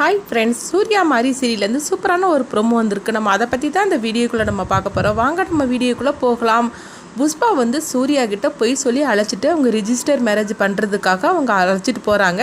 Hi friends Surya மாதிரி சீரியல்லேருந்து சூப்பரான ஒரு ப்ரோமோ வந்திருக்கு. நம்ம அதை பற்றி தான் இந்த வீடியோக்குள்ளே நம்ம பார்க்க போகிறோம் வாங்க நம்ம வீடியோக்குள்ளே போகலாம். புஷ்பா வந்து சூர்யா கிட்ட பொய் சொல்லி அழைச்சிட்டு அவங்க ரிஜிஸ்டர் மேரேஜ் பண்ணுறதுக்காக அவங்க அழைச்சிட்டு போகிறாங்க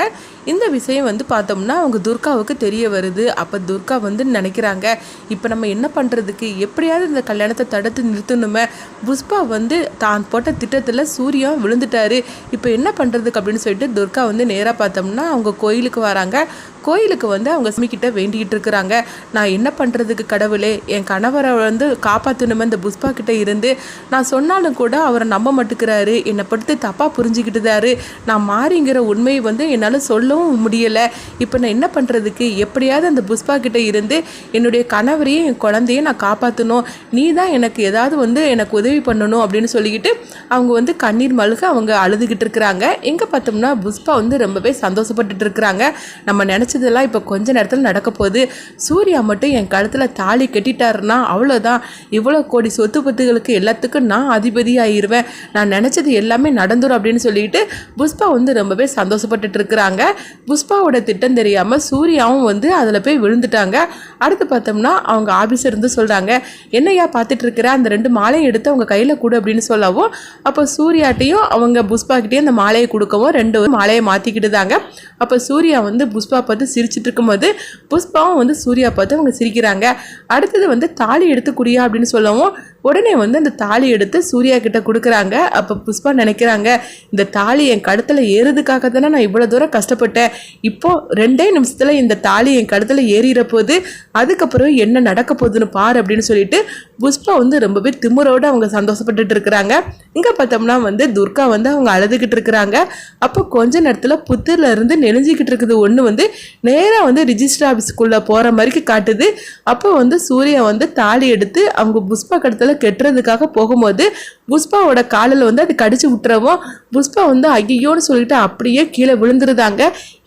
இந்த விஷயம் வந்து பார்த்தோம்னா அவங்க துர்காவுக்கு தெரிய வருது. அப்போ துர்கா வந்து நினைக்கிறாங்க. இப்போ நம்ம என்ன பண்ணுறதுக்கு எப்படியாவது இந்த கல்யாணத்தை தடுத்து நிறுத்தணுமே. புஷ்பா வந்து தான் போட்ட திட்டத்தில் சூர்யா விழுந்துட்டாரு. இப்போ என்ன பண்ணுறதுக்கு அப்படின்னு சொல்லிட்டு துர்கா வந்து நேராக பார்த்தோம்னா அவங்க கோயிலுக்கு வராங்க. கோயிலுக்கு வந்து அவங்க சுமிக்கிட்ட கிட்ட வேண்டிக்கிட்டு இருக்கிறாங்க. நான் என்ன பண்ணுறதுக்கு கடவுளே? என் கணவரை வந்து காப்பாற்றணுமே இந்த புஷ்பா கிட்டே இருந்து. நான் சொன்ன ஆனாலும் கூட அவரை நம்ப மாட்டுக்கிறாரு. என்னை படுத்து தப்பாக புரிஞ்சுக்கிட்டுதாரு. நான் மாறிங்கிற உண்மையை வந்து என்னால் சொல்லவும் முடியலை. இப்போ நான் என்ன பண்ணுறதுக்கு எப்படியாவது அந்த புஷ்பா கிட்டே இருந்து என்னுடைய கணவரையும் என் குழந்தையும் நான் காப்பாற்றணும் நீ தான் எனக்கு ஏதாவது வந்து எனக்கு உதவி பண்ணணும் அப்படின்னு சொல்லிக்கிட்டு அவங்க வந்து கண்ணீர் மழுக அவங்க அழுதுகிட்டு இருக்கிறாங்க. எங்கே பார்த்தோம்னா புஷ்பா வந்து ரொம்பவே சந்தோஷப்பட்டுட்டு இருக்கிறாங்க. நம்ம நினச்சதெல்லாம் இப்போ கொஞ்ச நேரத்தில் நடக்க போகுது. சூர்யா மட்டும் என் கழுத்தில் தாலி கட்டிட்டாருன்னா அவ்வளோதான் இவ்வளோ கோடி சொத்து பத்துகளுக்கு எல்லாத்துக்கும் நான் அதிபதி ஆயிடுவேன் நான் நினச்சது எல்லாமே நடந்துடும் அப்படின்னு சொல்லிட்டு புஷ்பா வந்து ரொம்பவே சந்தோஷப்பட்டுட்டு இருக்கிறாங்க புஷ்பாவோட திட்டம் தெரியாமல் சூர்யாவும் வந்து அதில் போய் விழுந்துட்டாங்க. அடுத்து பார்த்தோம்னா அவங்க ஆஃபீஸர் இருந்து சொல்கிறாங்க என்னையா பார்த்துட்டு இருக்கிற அந்த ரெண்டு மாலையை எடுத்து அவங்க கையில் கொடு அப்படின்னு சொல்லவும் அப்போ சூர்யாட்டையும் அவங்க புஷ்பாக்கிட்டேயும் அந்த மாலையை கொடுக்கவும் ரெண்டு மாலையை மாற்றிக்கிட்டுதாங்க அப்போ சூர்யா வந்து புஷ்பா பார்த்து சிரிச்சிட்டு இருக்கும்போது புஷ்பாவும் வந்து சூர்யா பார்த்து அவங்க சிரிக்கிறாங்க. அடுத்தது வந்து தாலி எடுத்து குடியா அப்படின்னு சொல்லவும் உடனே வந்து அந்த தாலி எடுத்து சூர்யா கிட்ட கொடுக்குறாங்க. அப்போ புஷ்பா நினைக்கிறாங்க இந்த தாலி என் கழுத்தில் ஏறுறதுக்காக தானே நான் இவ்வளோ தூரம் கஷ்டப்பட்டேன். இப்போ ரெண்டே நிமிஷத்தில் இந்த தாலி என் கழுத்தில் ஏறிற போது அதுக்கப்புறம் என்ன நடக்க போகுதுன்னு பாரு அப்படின்னு சொல்லிட்டு புஷ்பா வந்து ரொம்பவே திமுறோடு அவங்க சந்தோஷப்பட்டுட்டு இருக்கிறாங்க. இங்கே பார்த்தோம்னா வந்து துர்கா வந்து அவங்க அழுதுகிட்டு இருக்கிறாங்க. அப்போ கொஞ்ச நேரத்தில் புத்தூரில் இருந்து நெனைஞ்சிக்கிட்டு இருக்குது ஒன்று வந்து நேராக வந்து ரிஜிஸ்டர் ஆஃபீஸுக்குள்ளே போகிற மாதிரி காட்டுது. அப்போ வந்து சூர்யா வந்து தாலி எடுத்து அவங்க புஷ்பா கடத்தில் கெட்டுறதுக்காக போகும்போது புஷ்பாவோட காலில் வந்து அது கடிச்சு விட்டுறவும் புஷ்பா வந்து ஐயோன்னு சொல்லிட்டு அப்படியே கீழே விழுந்துருதாங்க.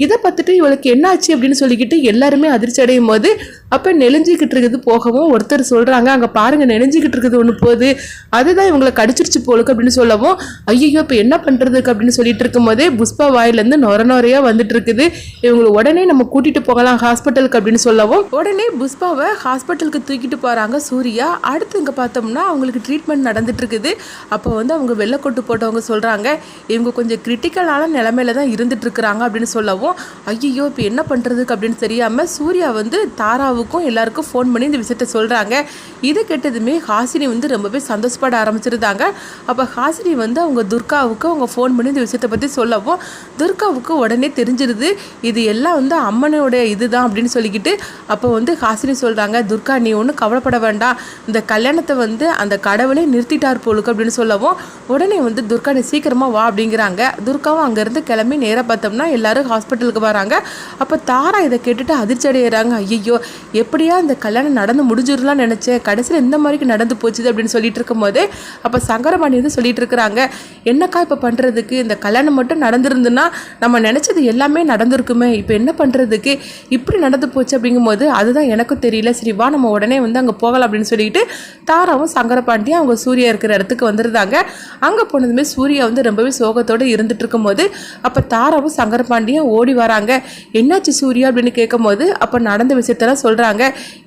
இதை பார்த்துட்டு இவளுக்கு என்னாச்சு அப்படின்னு சொல்லிக்கிட்டு எல்லாருமே அதிர்ச்சி அடையும் போது அப்போ நெலிஞ்சிக்கிட்டு இருக்குது போகவும் ஒருத்தர் சொல்கிறாங்க அங்கே பாருங்கள் நெனைஞ்சிக்கிட்டு இருக்குது ஒன்று போகுது. அதுதான் இவங்களை கடிச்சிருச்சு போலுக்கு அப்படின்னு சொல்லவும் ஐயோ இப்போ என்ன பண்ணுறதுக்கு அப்படின்னு சொல்லிட்டு இருக்கும்போதே புஷ்பா வாயிலேருந்து நொர நொறையாக வந்துட்டு இருக்குது. இவங்களை உடனே நம்ம கூட்டிகிட்டு போகலாம் ஹாஸ்பிட்டலுக்கு அப்படின்னு சொல்லவும் உடனே புஷ்பாவை ஹாஸ்பிட்டலுக்கு தூக்கிட்டு போகிறாங்க சூர்யா. அடுத்து இங்கே பார்த்தோம்னா அவங்களுக்கு ட்ரீட்மெண்ட் நடந்துட்டு இருக்குது. அப்போ வந்து அவங்க வெள்ளைக்கொட்டு போட்டவங்க சொல்கிறாங்க இவங்க கொஞ்சம் கிரிட்டிக்கலான நிலமையில தான் இருந்துட்டுருக்குறாங்க அப்படின்னு சொல்லவும் ஐயோ இப்போ என்ன பண்ணுறதுக்கு அப்படின்னு தெரியாமல் சூர்யா வந்து தாராவுக்கும் எல்லாருக்கும் ஃபோன் பண்ணி இந்த விஷயத்த சொல்கிறாங்க இது கேட்டதுமே ஹாசினி வந்து ரொம்பவே சந்தோஷப்பட ஆரம்பிச்சிருந்தாங்க. அப்போ ஹாசினி வந்து அவங்க துர்காவுக்கு அவங்க ஃபோன் பண்ணி இந்த விஷயத்தை பற்றி சொல்லவும் துர்காவுக்கு உடனே தெரிஞ்சிருது இது எல்லாம் வந்து அம்மனோட இதுதான் அப்படின்னு சொல்லிக்கிட்டு அப்போ வந்து ஹாசினி சொல்கிறாங்க துர்கா நீ ஒன்றும் கவலைப்பட வேண்டாம். இந்த கல்யாணத்தை வந்து அந்த கடவுளே நிறுத்திட்டார் போலுக்கு அப்படின்னு சொல்லவும் உடனே வந்து துர்கா நீ சீக்கிரமாக வா அப்படிங்கிறாங்க. துர்காவும் அங்கேருந்து கிளம்பி நேராக பார்த்தோம்னா எல்லாரும் ஹாஸ்பிட்டலுக்கு வராங்க. அப்போ தாரா இதை கேட்டுட்டு அதிர்ச்சி அடைகிறாங்க ஐயோ எப்படியா இந்த கல்யாணம் நடந்து முடிஞ்சிடலாம் நினச்சேன் கடைசியில் இந்த மாதிரிக்கு நடந்து போச்சுது அப்படின்னு சொல்லிட்டு இருக்கும்போது அப்போ சங்கரபாணி வந்து சொல்லிட்டு இருக்கிறாங்க என்னக்கா இப்போ பண்ணுறதுக்கு இந்த கல்யாணம் மட்டும் நடந்திருந்துன்னா நம்ம நினச்சது எல்லாமே நடந்திருக்குமே. இப்போ என்ன பண்ணுறதுக்கு இப்படி நடந்து போச்சு அப்படிங்கும்போது அதுதான் எனக்கும் தெரியல. சரி வா நம்ம உடனே வந்து அங்கே போகலாம் அப்படின்னு சொல்லிட்டு தாராவும் சங்கரபாண்டியும் அவங்க சூர்யா இருக்கிற இடத்துக்கு வந்துருந்தாங்க. அங்கே போனதுமே சூர்யா வந்து ரொம்பவே சோகத்தோடு இருந்துட்டு இருக்கும்போது அப்போ தாராவும் சங்கரபாண்டியும் ஓடி வராங்க. என்னாச்சு சூர்யா? அப்படின்னு கேட்கும்போது அப்போ நடந்த விஷயத்தெல்லாம் சொல்கிறாங்க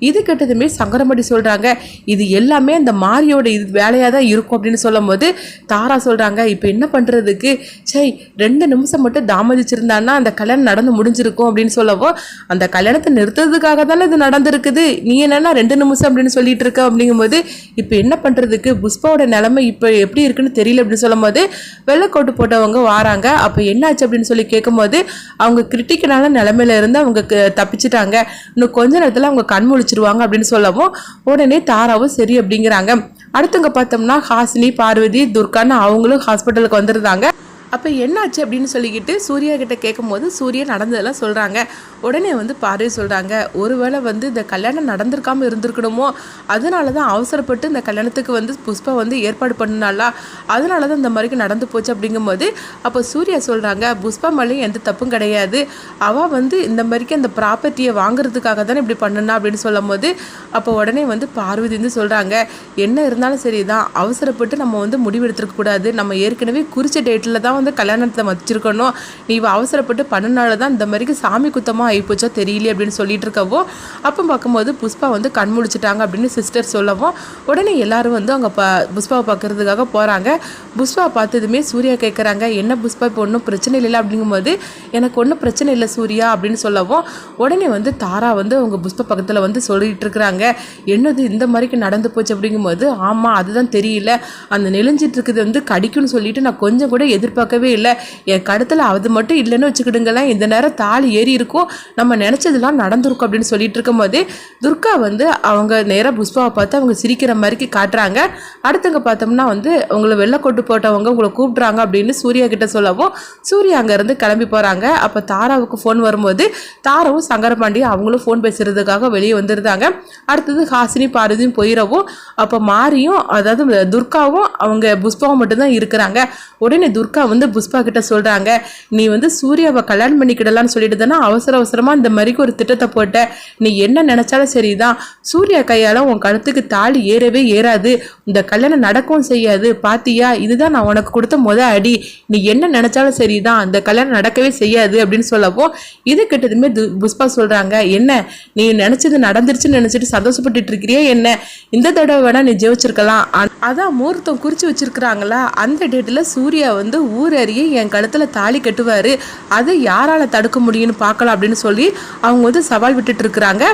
இது கேட்டதுமே சங்கரபாண்டி சொல்கிறாங்க இது எல்லாமே அந்த மாரியோட இது வேலையாக தான் இருக்கும். அப்படின்னு சொல்லும்போது தாரா சொல்கிறாங்க இப்போ என்ன பண்ணுறதுக்கு சரி ரெண்டு நிமிஷம் மட்டும் தாமதிச்சிருந்தான்னா அந்த கல்யாணம் நடந்து முடிஞ்சிருக்கும். அப்படின்னு சொல்லவும் அந்த கல்யாணத்தை நிறுத்துறதுக்காக தானே இது நடந்திருக்குது. நீ என்னன்னா ரெண்டு நிமிஷம் அப்படின்னு சொல்லிட்டு இருக்க அப்படிங்கும்போது இப்போ என்ன பண்ணுறதுக்கு புஷ்பாவோட நிலைமை இப்போ எப்படி இருக்குன்னு தெரியல அப்படின்னு சொல்லும்போது வெள்ளைக்கோட்டு போட்டவங்க வாராங்க. அப்போ என்னாச்சு அப்படின்னு சொல்லி கேட்கும்போது அவங்க கிரிட்டிக்கலான நிலமையில இருந்து அவங்க க- தப்பிச்சிட்டாங்க. இன்னும் கொஞ்ச நேரத்தில் அவங்க கண் முழிச்சிருவாங்க அப்படின்னு சொல்லவும் உடனே தாராவும் சரி அப்படிங்கிறாங்க. அடுத்தவங்க பார்த்தோம்னா ஹாசினி பார்வதி துர்கான்னு அவங்களும் ஹாஸ்பிட்டலுக்கு வந்துருந்தாங்க. அப்போ என்னாச்சு அப்படின்னு சொல்லிக்கிட்டு சூர்யா கிட்ட கேட்கும்போது சூர்யா நடந்ததெல்லாம் சொல்கிறாங்க உடனே வந்து பார்வை சொல்கிறாங்க ஒருவேளை வந்து இந்த கல்யாணம் நடந்திருக்காமல் இருந்திருக்கணுமோ? அதனால தான் அவசரப்பட்டு இந்த கல்யாணத்துக்கு வந்து புஷ்பா வந்து ஏற்பாடு பண்ணினாலா அதனால தான் இந்த மாதிரிக்கு நடந்து போச்சு அப்படிங்கும்போது அப்போ சூர்யா சொல்கிறாங்க புஷ்பா மேலேயும் எந்த தப்பும் கிடையாது. அவள் வந்து இந்த மாதிரிக்கு அந்த ப்ராப்பர்ட்டியை வாங்குறதுக்காக தானே இப்படி பண்ணுனா அப்படின்னு சொல்லும் போது அப்போ உடனே வந்து பார்வதி வந்து சொல்கிறாங்க என்ன இருந்தாலும் சரி தான் அவசரப்பட்டு நம்ம வந்து முடிவெடுத்துருக்கக்கூடாது நம்ம ஏற்கனவே குறித்த டேட்டில் தான் வந்து கல்யாணத்தை வச்சிருக்கணும் நீ இவ அவசரப்பட்டு பண்ணனால தான் இந்த மாதிரிக்கு சாமி குத்தமாக ஆகிப்போச்சா தெரியல அப்படின்னு சொல்லிட்டு இருக்கவோ அப்போ பார்க்கும்போது புஷ்பா வந்து கண் முழிச்சிட்டாங்க அப்படின்னு சிஸ்டர் சொல்லவும் உடனே எல்லாரும் வந்து அவங்க ப புஷ்பாவை பார்க்கறதுக்காக போகிறாங்க புஷ்பா பார்த்ததுமே சூர்யா கேட்குறாங்க என்ன புஷ்பா இப்போ ஒன்றும் பிரச்சனை இல்லை அப்படிங்கும்போது எனக்கு ஒன்றும் பிரச்சனை இல்லை சூர்யா அப்படின்னு சொல்லவும் உடனே வந்து தாரா வந்து அவங்க புஷ்பா பக்கத்தில் வந்து சொல்லிட்டு இருக்கிறாங்க. என்னது இந்த மாதிரிக்கு நடந்து போச்சு? அப்படிங்கும்போது ஆமாம் அதுதான் தெரியல. அந்த நெளிஞ்சிட்டு இருக்குது வந்து கடிக்கும்னு சொல்லிட்டு நான் கொஞ்சம் கூட பார்க்கவே இல்லை. என் கழுத்தில் அது மட்டும் இல்லைன்னு வச்சுக்கிடுங்களேன். இந்த நேரம் தாலி ஏறி இருக்கும் நம்ம நினச்சதெல்லாம் நடந்திருக்கும் அப்படின்னு சொல்லிட்டு இருக்கும்போதே துர்கா வந்து அவங்க நேராக புஷ்பாவை பார்த்து அவங்க சிரிக்கிற மாதிரிக்கு காட்டுறாங்க. அடுத்தவங்க பார்த்தோம்னா வந்து உங்களை வெள்ளைக்கொட்டு போட்டவங்க உங்களை கூப்பிட்றாங்க அப்படின்னு சூர்யா கிட்ட சொல்லவும் சூர்யா அங்கேருந்து கிளம்பி போகிறாங்க அப்போ தாராவுக்கு ஃபோன் வரும்போது தாராவும் சங்கரபாண்டி அவங்களும் ஃபோன் பேசுகிறதுக்காக வெளியே வந்துருந்தாங்க. அடுத்தது ஹாசினி பாரதியும் போயிடவும் அப்போ மாரியும் அதாவது துர்காவும் அவங்க புஷ்பாவும் மட்டும்தான் இருக்கிறாங்க. உடனே துர்கா வந்து புஷ்பா கிட்ட சொல்கிறாங்க நீ வந்து சூர்யாவை கல்யாணம் பண்ணிக்கிடலான்னு சொல்லிட்டு தானே அவசர அவசரமாக இந்த மாதிரிக்கு ஒரு திட்டத்தை போட்ட. நீ என்ன நினச்சாலும் சரிதான். சூர்யா கையால் உன் கழுத்துக்கு தாலி ஏறவே ஏறாது. இந்த கல்யாணம் நடக்கவும் செய்யாது. பாத்தியா? இதுதான் நான் உனக்கு கொடுத்த முத அடி. நீ என்ன நினச்சாலும் சரிதான். அந்த கல்யாணம் நடக்கவே செய்யாது. அப்படின்னு சொல்லவும் இது கிட்டதுமே து- புஷ்பா சொல்கிறாங்க என்ன? நீ நினச்சது நடந்துருச்சுன்னு நினச்சிட்டு சந்தோஷப்பட்டுட்டு இருக்கிறியே? என்ன? இந்த தடவை வேணால் நீ ஜெயிச்சிருக்கலாம். அதான் முகூர்த்தம் குறித்து வச்சிருக்கிறாங்களா? அந்த டேட்டில் சூர்யா வந்து ஊர் அறிய என் கழுத்தில் தாலி கட்டுவார். அதை யாரால தடுக்க முடியும்னு பார்க்கலாம் அப்படின்னு சொல்லி அவங்க வந்து சவால் விட்டுட்டு இருக்கிறாங்க.